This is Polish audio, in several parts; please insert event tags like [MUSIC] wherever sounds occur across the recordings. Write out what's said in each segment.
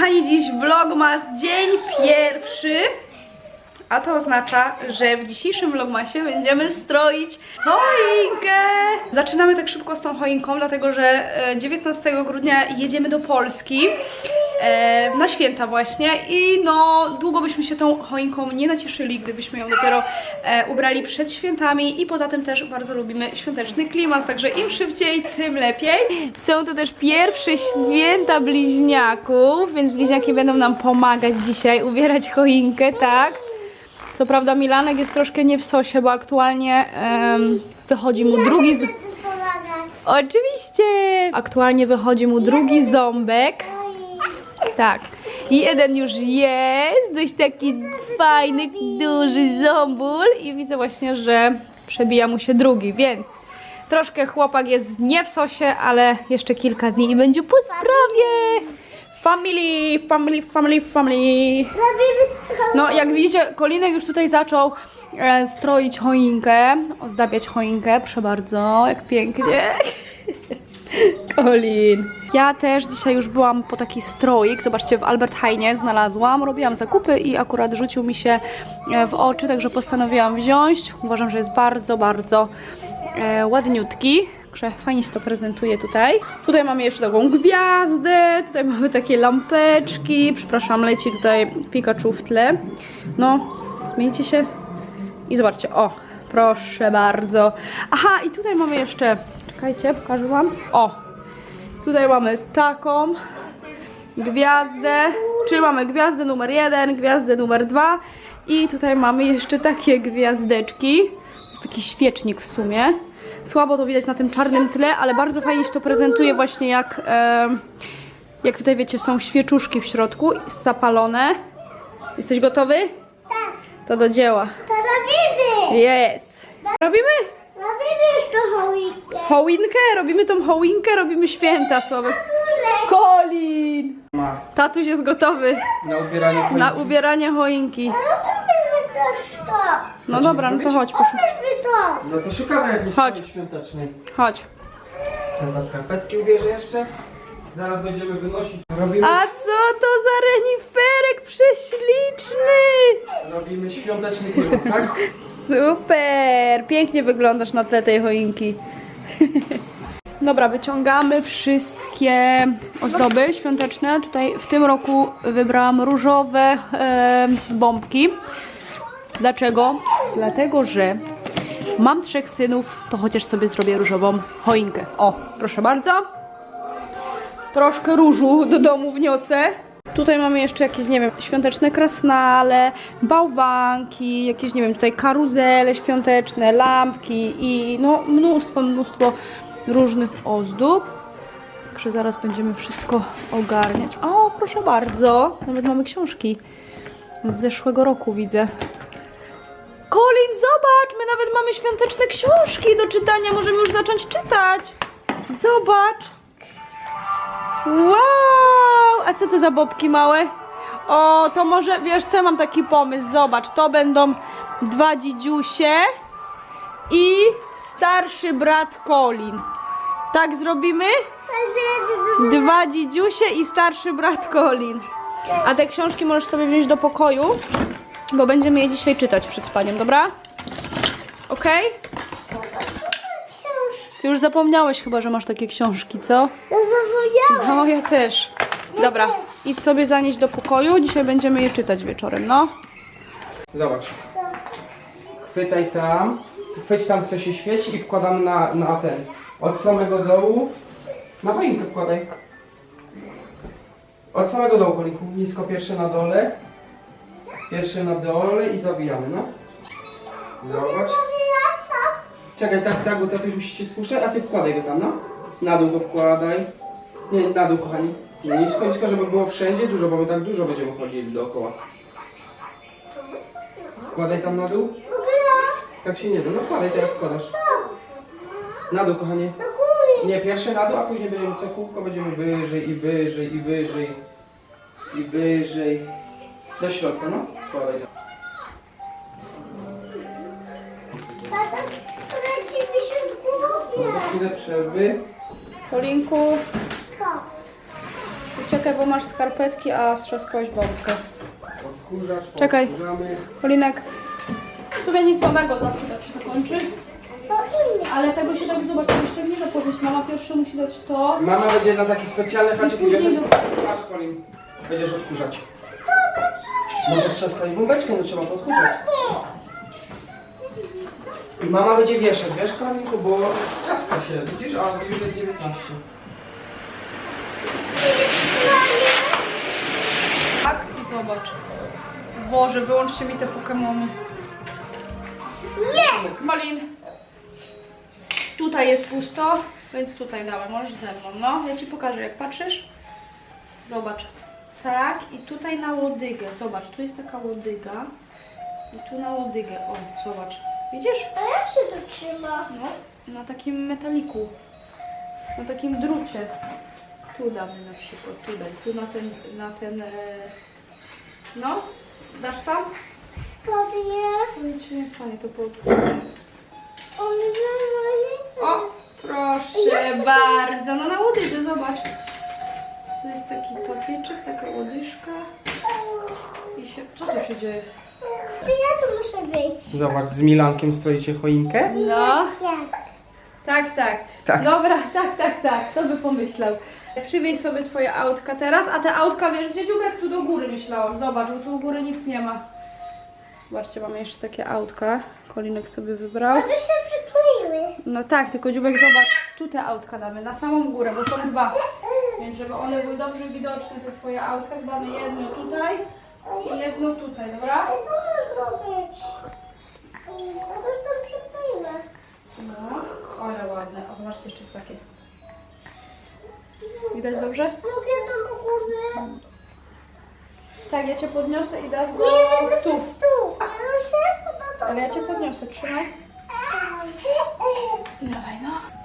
kochani, dziś vlogmas dzień pierwszy. A to oznacza, że w dzisiejszym vlogmasie będziemy stroić choinkę. Zaczynamy tak szybko z tą choinką, dlatego że e, 19 grudnia jedziemy do Polski e, na święta właśnie i no długo byśmy się tą choinką nie nacieszyli, gdybyśmy ją dopiero e, ubrali przed świętami i poza tym też bardzo lubimy świąteczny klimat, także im szybciej, tym lepiej. Są to też pierwsze święta bliźniaków, więc bliźniaki będą nam pomagać dzisiaj ubierać choinkę, tak? Co prawda Milanek jest troszkę nie w sosie, bo aktualnie em, wychodzi mu drugi z... Oczywiście! Aktualnie wychodzi mu drugi ząbek. Tak. I jeden już jest, dość taki fajny, duży ząbul i widzę właśnie, że przebija mu się drugi, więc troszkę chłopak jest nie w sosie, ale jeszcze kilka dni i będzie po sprawie. Family, family, family, family. No, jak widzicie, Kolinek już tutaj zaczął e, stroić choinkę, ozdabiać choinkę, proszę bardzo, jak pięknie. Kolin. Ja też dzisiaj już byłam po taki stroik, zobaczcie, w Albert Heinie znalazłam, robiłam zakupy i akurat rzucił mi się e, w oczy, także postanowiłam wziąć. Uważam, że jest bardzo, bardzo e, ładniutki. Także fajnie się to prezentuje tutaj. Tutaj mamy jeszcze taką gwiazdę, tutaj mamy takie lampeczki. Przepraszam, leci tutaj Pikachu w tle. No, zmieńcie się i zobaczcie, o, proszę bardzo. Aha, i tutaj mamy jeszcze, czekajcie, pokażę wam. O, tutaj mamy taką gwiazdę, czyli mamy gwiazdę numer jeden, gwiazdę numer dwa i tutaj mamy jeszcze takie gwiazdeczki. To jest taki świecznik w sumie. Słabo to widać na tym czarnym tle, ale bardzo fajnie się to prezentuje właśnie jak, e, jak tutaj wiecie, są świeczuszki w środku, zapalone. Jesteś gotowy? Tak, To do dzieła. to robimy! Jest. Robimy? Już to choinkę. Choinkę? Robimy tą choinkę, robimy święta, Sławek. Kolin! Ma Tatuś jest gotowy na ubieranie choinki. na ubieranie choinki. No robimy też to. No dobra, no to chodź, poszukaj. Robimy to. No to szukamy jakiejś Chodź. Chodź. świątecznej. Chodź. Tata skarpetki ubierze jeszcze. Zaraz będziemy wynosić. Robimy, A co to za reniferek prześliczny! robimy świąteczny klimat, tak? Super! Pięknie wyglądasz na tle tej choinki. Dobra, wyciągamy wszystkie ozdoby świąteczne. Tutaj w tym roku wybrałam różowe e, bombki. Dlaczego? Dlatego, że mam trzech synów, to chociaż sobie zrobię różową choinkę. O, proszę bardzo. Troszkę różu do domu wniosę. Tutaj mamy jeszcze jakieś, nie wiem, świąteczne krasnale, bałwanki, jakieś, nie wiem, tutaj karuzele świąteczne, lampki i no mnóstwo, mnóstwo różnych ozdób. Także zaraz będziemy wszystko ogarniać. O, proszę bardzo, nawet mamy książki z zeszłego roku, widzę. Colin, zobacz, my nawet mamy świąteczne książki do czytania, możemy już zacząć czytać. Zobacz. Wow! A co to za bobki małe? O, to może, wiesz co, mam taki pomysł, zobacz, to będą dwa dzidziusie i starszy brat Colin. Tak zrobimy? Dwa dzidziusie i starszy brat Colin. A te książki możesz sobie wziąć do pokoju, bo będziemy je dzisiaj czytać przed spaniem, dobra? Okej? Ty już zapomniałeś chyba, że masz takie książki, co? Ja zapomniałam. No, ja też. Dobra, idź sobie zanieść do pokoju. Dzisiaj będziemy je czytać wieczorem, no. Zobacz. Chwytaj tam. Chwyć tam, co się świeci i wkładamy na, na ten. Od samego dołu. Na choinkę wkładaj. Od samego dołu, kolinku. Nisko pierwsze na dole. Pierwsze na dole i zawijamy, no. Zobacz. Czekaj, tak, tak, bo tatuś musi się spuszczać, a ty wkładaj go tam, no. Na dół go wkładaj. Nie, na dół, kochani. Nie, nisko, nisko, żeby było wszędzie dużo, bo my tak dużo będziemy chodzili dookoła. Wkładaj tam na dół. Tak się nie da, no wkładaj, teraz wkładasz. Na dół, kochanie. Nie, pierwsze na dół, a później będziemy co kółko, będziemy wyżej i wyżej i wyżej i wyżej. Do środka, no. Wkładaj. Chwilę przerwy. Kolinku, Co? Czekaj, bo masz skarpetki, a strzaskałeś bombkę. Odkurzacz, Czekaj. podkurzamy. Polinek, sobie nic nowego zawsze tak się to kończy. Ale tego się tak, zobacz, tego się tak nie da powiedzieć. Mama pierwsze musi dać to. Mama będzie na taki specjalny haczyk później do- Masz Colin, będziesz odkurzać. No bo strzaskać bombeczkę, no trzeba podkurzać. I mama będzie wieszać, wiesz Kolinku, bo strzaska się, widzisz? A już jest 19. Tak i zobacz. Boże, wyłączcie mi te Pokemony. Nie! Malin. Tutaj jest pusto, więc tutaj dałem, możesz ze mną, no. Ja Ci pokażę, jak patrzysz. Zobacz. Tak, i tutaj na łodygę, zobacz, tu jest taka łodyga. I tu na łodygę, o, zobacz. Widzisz? A jak się to trzyma? No, na takim metaliku. Na takim drucie. Tu damy na przykład, tutaj, tu na ten, na ten, e... no. Dasz sam? Skąd nie? Nic się nie stanie, to po... On O, proszę bardzo. No na łodydze, zobacz. To jest taki patyczek, taka łodyżka. I się... Co tu się dzieje? Ja tu muszę być? Zobacz, z Milankiem stroicie choinkę? No. Tak, tak. Tak. Dobra, tak, tak, tak. Kto by pomyślał? Przywieź sobie twoje autka teraz, a te autka, wiesz, gdzie dziubek tu do góry myślałam. Zobacz, bo tu u góry nic nie ma. Zobaczcie, mamy jeszcze takie autka. Kolinek sobie wybrał. A to się przykleiły. No tak, tylko dziubek zobacz, tu te autka damy, na samą górę, bo są dwa. Więc żeby one były dobrze widoczne, te twoje autka, damy jedno tutaj i jedno tutaj, dobra? A co mam zrobić? A to już tam przykleiły. No, ale ładne. A zobaczcie, jeszcze jest takie. Widać dobrze? Mogę tam do góry? Tak, ja cię podniosę i dasz go Nie, to tu. jest tu. Ja się to to. Ale ja cię podniosę, trzymaj. Dawaj, no.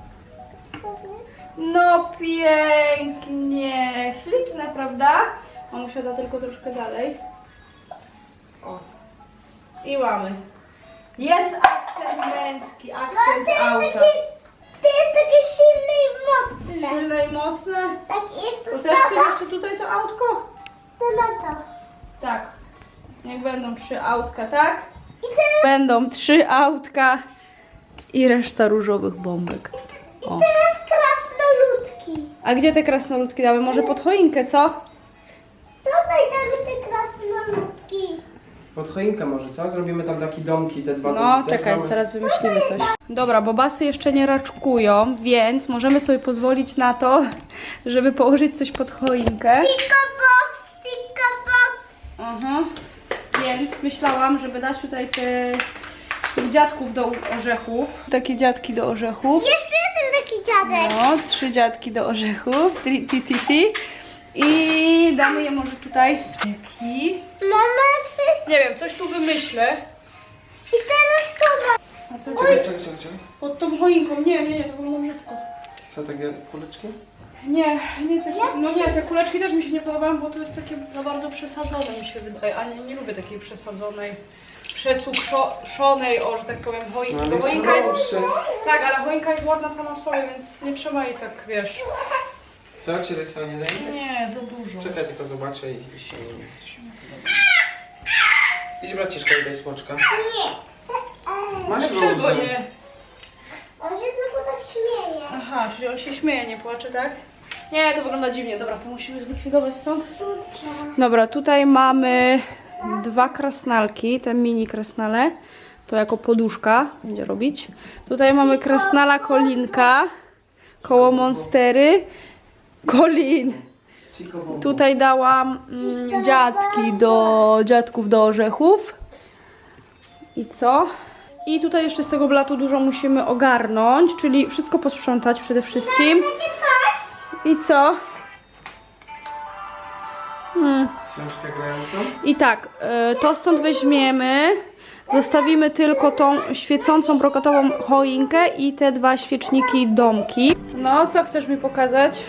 No pięknie. Śliczne, prawda? Mamusia da tylko troszkę dalej. O. I mamy. Jest akcent męski, akcent jest auta. to jest takie silne i mocne. Silne i mocne. Tak, jak To to też chcesz jeszcze tutaj to autko? to. Tak. Niech będą trzy autka, tak? I teraz, Będą trzy autka i reszta różowych bombek. O. teraz. A gdzie te krasnoludki damy? Może pod choinkę, co? Tutaj damy te krasnoludki. Pod choinkę może, co? Zrobimy tam takie domki, te dwa No, domki. czekaj, zaraz wymyślimy coś. Dobra, bo basy jeszcze nie raczkują, więc możemy sobie pozwolić na to, [LAUGHS] żeby położyć coś pod choinkę. Tika box, tika box. Aha. Więc myślałam, żeby dać tutaj te tych dziadków do orzechów. Takie dziadki do orzechów. Jeszcze taki dziadek. No, trzy dziadki do orzechów. Tri, ti, ti, ti. I damy je może tutaj. Taki. Mama, ty... Nie wiem, coś tu wymyślę. I teraz to ma. A to Czekaj, czekaj, czekaj, czekaj. pod tą choinką. Nie, nie, nie, to wygląda brzydko. Co, takie kuleczki? Nie, nie, te, no nie, te kuleczki też mi się nie podobają, bo to jest takie za bardzo przesadzone mi się wydaje. A nie, nie lubię takiej przesadzonej, przecukrzonej, o, że tak powiem, choinki. No, bo ale choinka jest, tak, ale choinka jest ładna sama w sobie, więc nie trzeba jej tak, wiesz. Co, się tak sobie nie daje? Nie, za dużo. Czekaj, tylko zobaczę i i się coś. Idź braciszka i daj słoczka. Nie. Masz Dlaczego luzę. nie? On się tylko tak śmieje. Aha, czyli on się śmieje, nie płacze, tak? Nie, to wygląda dziwnie. Dobra, to musimy zlikwidować stąd. Dobra, tutaj mamy dwa krasnalki, te mini krasnale. To jako poduszka będzie robić. Tutaj mamy krasnala kolinka, koło monstery. Kolin! Tutaj dałam mm, dziadki do dziadków do orzechów. I co? I tutaj jeszcze z tego blatu dużo musimy ogarnąć, czyli wszystko posprzątać przede wszystkim. I co? Hmm. Książkę grającą? I tak, y, to stąd weźmiemy. Zostawimy tylko tą świecącą brokatową choinkę i te dwa świeczniki domki. No, co chcesz mi pokazać?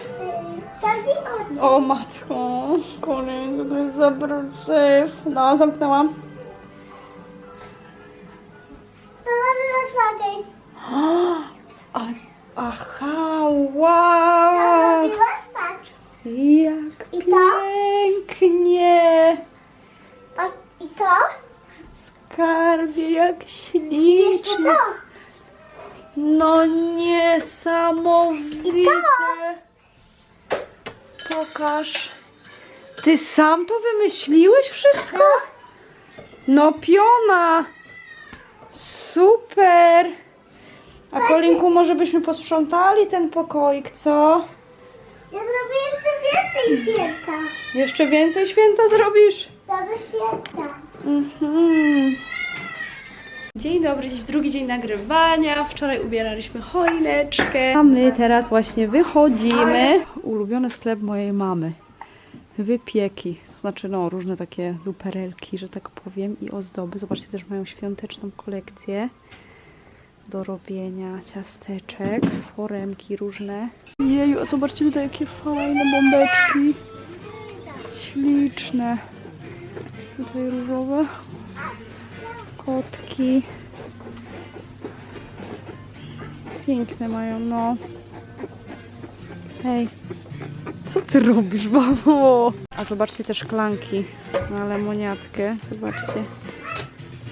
O matko, kolej, to jest za brzyw. No, zamknęłam. To mamy rozmawiać. A, aha, wow! Patrz. Jak I to? Pięknie! A, I to? Skarbie, jak jeszcze ślicznie! to? No niesamowite! Pokaż. Ty sam to wymyśliłeś wszystko? No piona! Super! A Kolinku, może byśmy posprzątali ten pokoik, co? Ja zrobię jeszcze więcej święta. Jeszcze więcej święta zrobisz? Dobre święta. Mhm. Dzień dobry, dziś drugi dzień nagrywania. Wczoraj ubieraliśmy choineczkę. A my teraz właśnie wychodzimy. Ulubiony sklep mojej mamy. Wypieki, znaczy no różne takie duperelki, że tak powiem i ozdoby. Zobaczcie, też mają świąteczną kolekcję do robienia ciasteczek, foremki różne. Jeju, a zobaczcie tutaj jakie fajne bombeczki. Śliczne. Tutaj różowe. Kotki. Piękne mają, no. Hej. Co ty robisz, mamo? A zobaczcie te szklanki na lemoniatkę. Zobaczcie.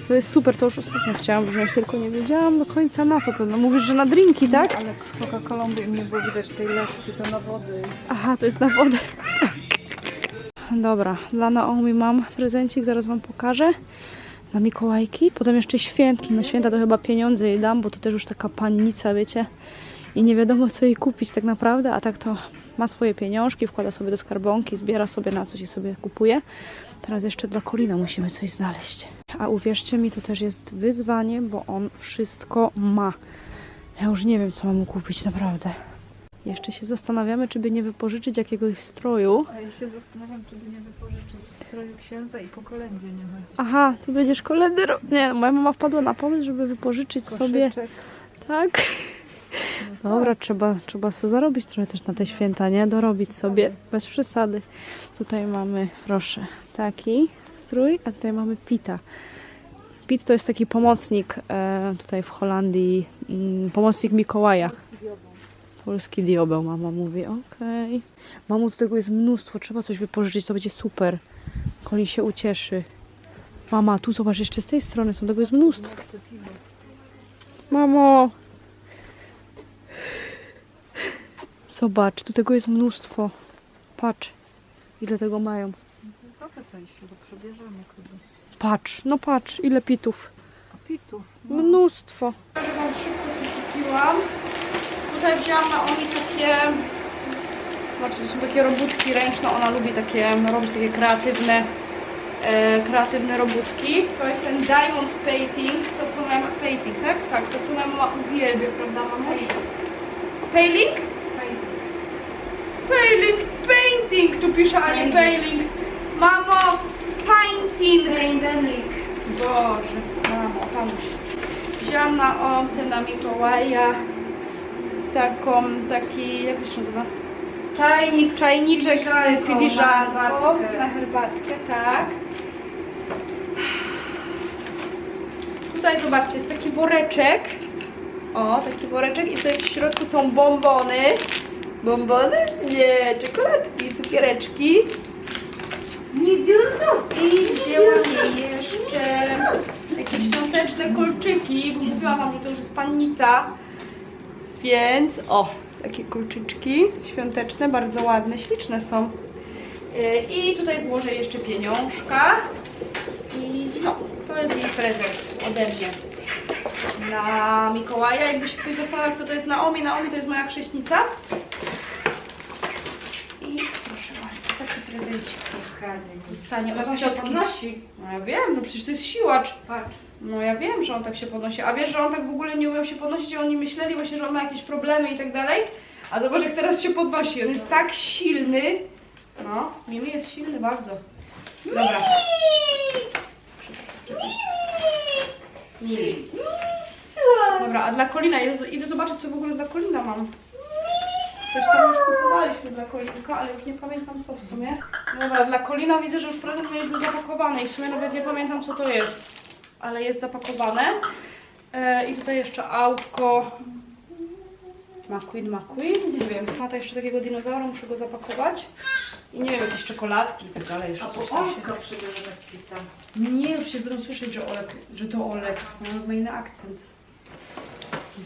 To jest super, to już ostatnio chciałam wziąć, tylko nie wiedziałam do końca na co to. No mówisz, że na drinki, tak? Ale z Coca-Colą by nie było widać tej leszki, to na wody. Aha, to jest na wodę. Tak. Dobra, dla Naomi mam prezencik, zaraz wam pokażę. Na Mikołajki. Potem jeszcze święta. Na święta to chyba pieniądze jej dam, bo to też już taka pannica, wiecie. I nie wiadomo co jej kupić tak naprawdę, a tak to ma swoje pieniążki, wkłada sobie do skarbonki, zbiera sobie na coś i sobie kupuje. Teraz jeszcze dla Kolina musimy coś znaleźć. A uwierzcie mi, to też jest wyzwanie, bo on wszystko ma. Ja już nie wiem, co mam mu kupić, naprawdę. Jeszcze się zastanawiamy, czy by nie wypożyczyć jakiegoś stroju. A ja się zastanawiam, czy by nie wypożyczyć stroju księdza i po kolędzie nie weź. Aha, ty będziesz rok. Nie, moja mama wpadła na pomysł, żeby wypożyczyć sobie. Koszyczek. Tak? Dobra, trzeba, trzeba sobie zarobić trochę też na te święta, nie? Dorobić sobie, bez przesady. Tutaj mamy, proszę, taki strój, a tutaj mamy pita. Pit to jest taki pomocnik e, tutaj w Holandii, mm, pomocnik Mikołaja. Polski diobeł, mama mówi, okej. Mamo, tu tego jest mnóstwo, trzeba coś wypożyczyć, to będzie super. Koli się ucieszy. Mama, tu zobacz, jeszcze z tej strony są, tego jest mnóstwo. Mamo! Zobacz, tu tego jest mnóstwo. Patrz, ile tego mają. Zapytaj się, bo przebierzemy kogoś. Patrz, no patrz, ile pitów. A pitów. No. Mnóstwo. Wam szybko kupiłam. Tutaj wzięłam na Omi takie... Zobaczcie, to są takie robótki ręczne. Ona lubi takie, robić takie kreatywne, e, kreatywne robótki. To jest ten Diamond Painting, to co mama... Painting, tak? Tak, to co mama uwielbia, prawda mamo? Painting? Painting, painting, tu pisze, a nie painting. Mamo, painting. Boże, mamo, pomóż. Wzięłam na omce na Mikołaja taką, taki, jak to się nazywa? Czajnik. Czajniczek z filiżanką filiżanką na herbatkę. na herbatkę, tak. Tutaj zobaczcie, jest taki woreczek. O, taki woreczek i tutaj w środku są bombony. Bombony? Nie, czekoladki, cukiereczki. Nie dużo. I wzięłam jej jeszcze jakieś świąteczne kolczyki, bo mówiłam wam, że to już jest pannica. Więc o, takie kolczyczki świąteczne, bardzo ładne, śliczne są. Yy, I tutaj włożę jeszcze pieniążka. I no, to jest jej prezent ode mnie na Mikołaja. Jakby się ktoś zastanawiał, kto to jest Naomi, Naomi to jest moja chrześnica. Taki prezencik zostanie Jak od on się podnosi. No ja wiem, no przecież to jest siłacz. Patrz. No ja wiem, że on tak się podnosi. A wiesz, że on tak w ogóle nie umiał się podnosić i oni myśleli właśnie, że on ma jakieś problemy i tak dalej. A zobacz jak teraz się podnosi. On jest tak silny. No, Mimi jest silny bardzo. Dobra. Mimi. Dobra, a dla Kolina, idę, idę zobaczyć co w ogóle dla Kolina mam. Coś tam już kupowaliśmy dla Kolinka, ale już nie pamiętam co w sumie. Dobra, dla Kolina widzę, że już prezent mieliśmy zapakowany i w sumie nawet nie pamiętam co to jest. Ale jest zapakowane. E, I tutaj jeszcze autko. McQueen, McQueen, nie wiem. Ma to jeszcze takiego dinozaura, muszę go zapakować. I nie wiem, jakieś czekoladki i tak dalej. Jeszcze coś tam się... przybierze tak kwita. Nie, już się będą słyszeć, że Olek, że to Olek. Olek ma inny akcent.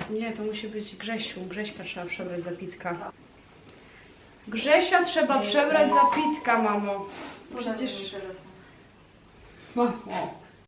Nie, to musi być Grzesiu. Grześka trzeba przebrać za Pitka. Grzesia trzeba przebrać za Pitka, mamo. Przecież... O, o.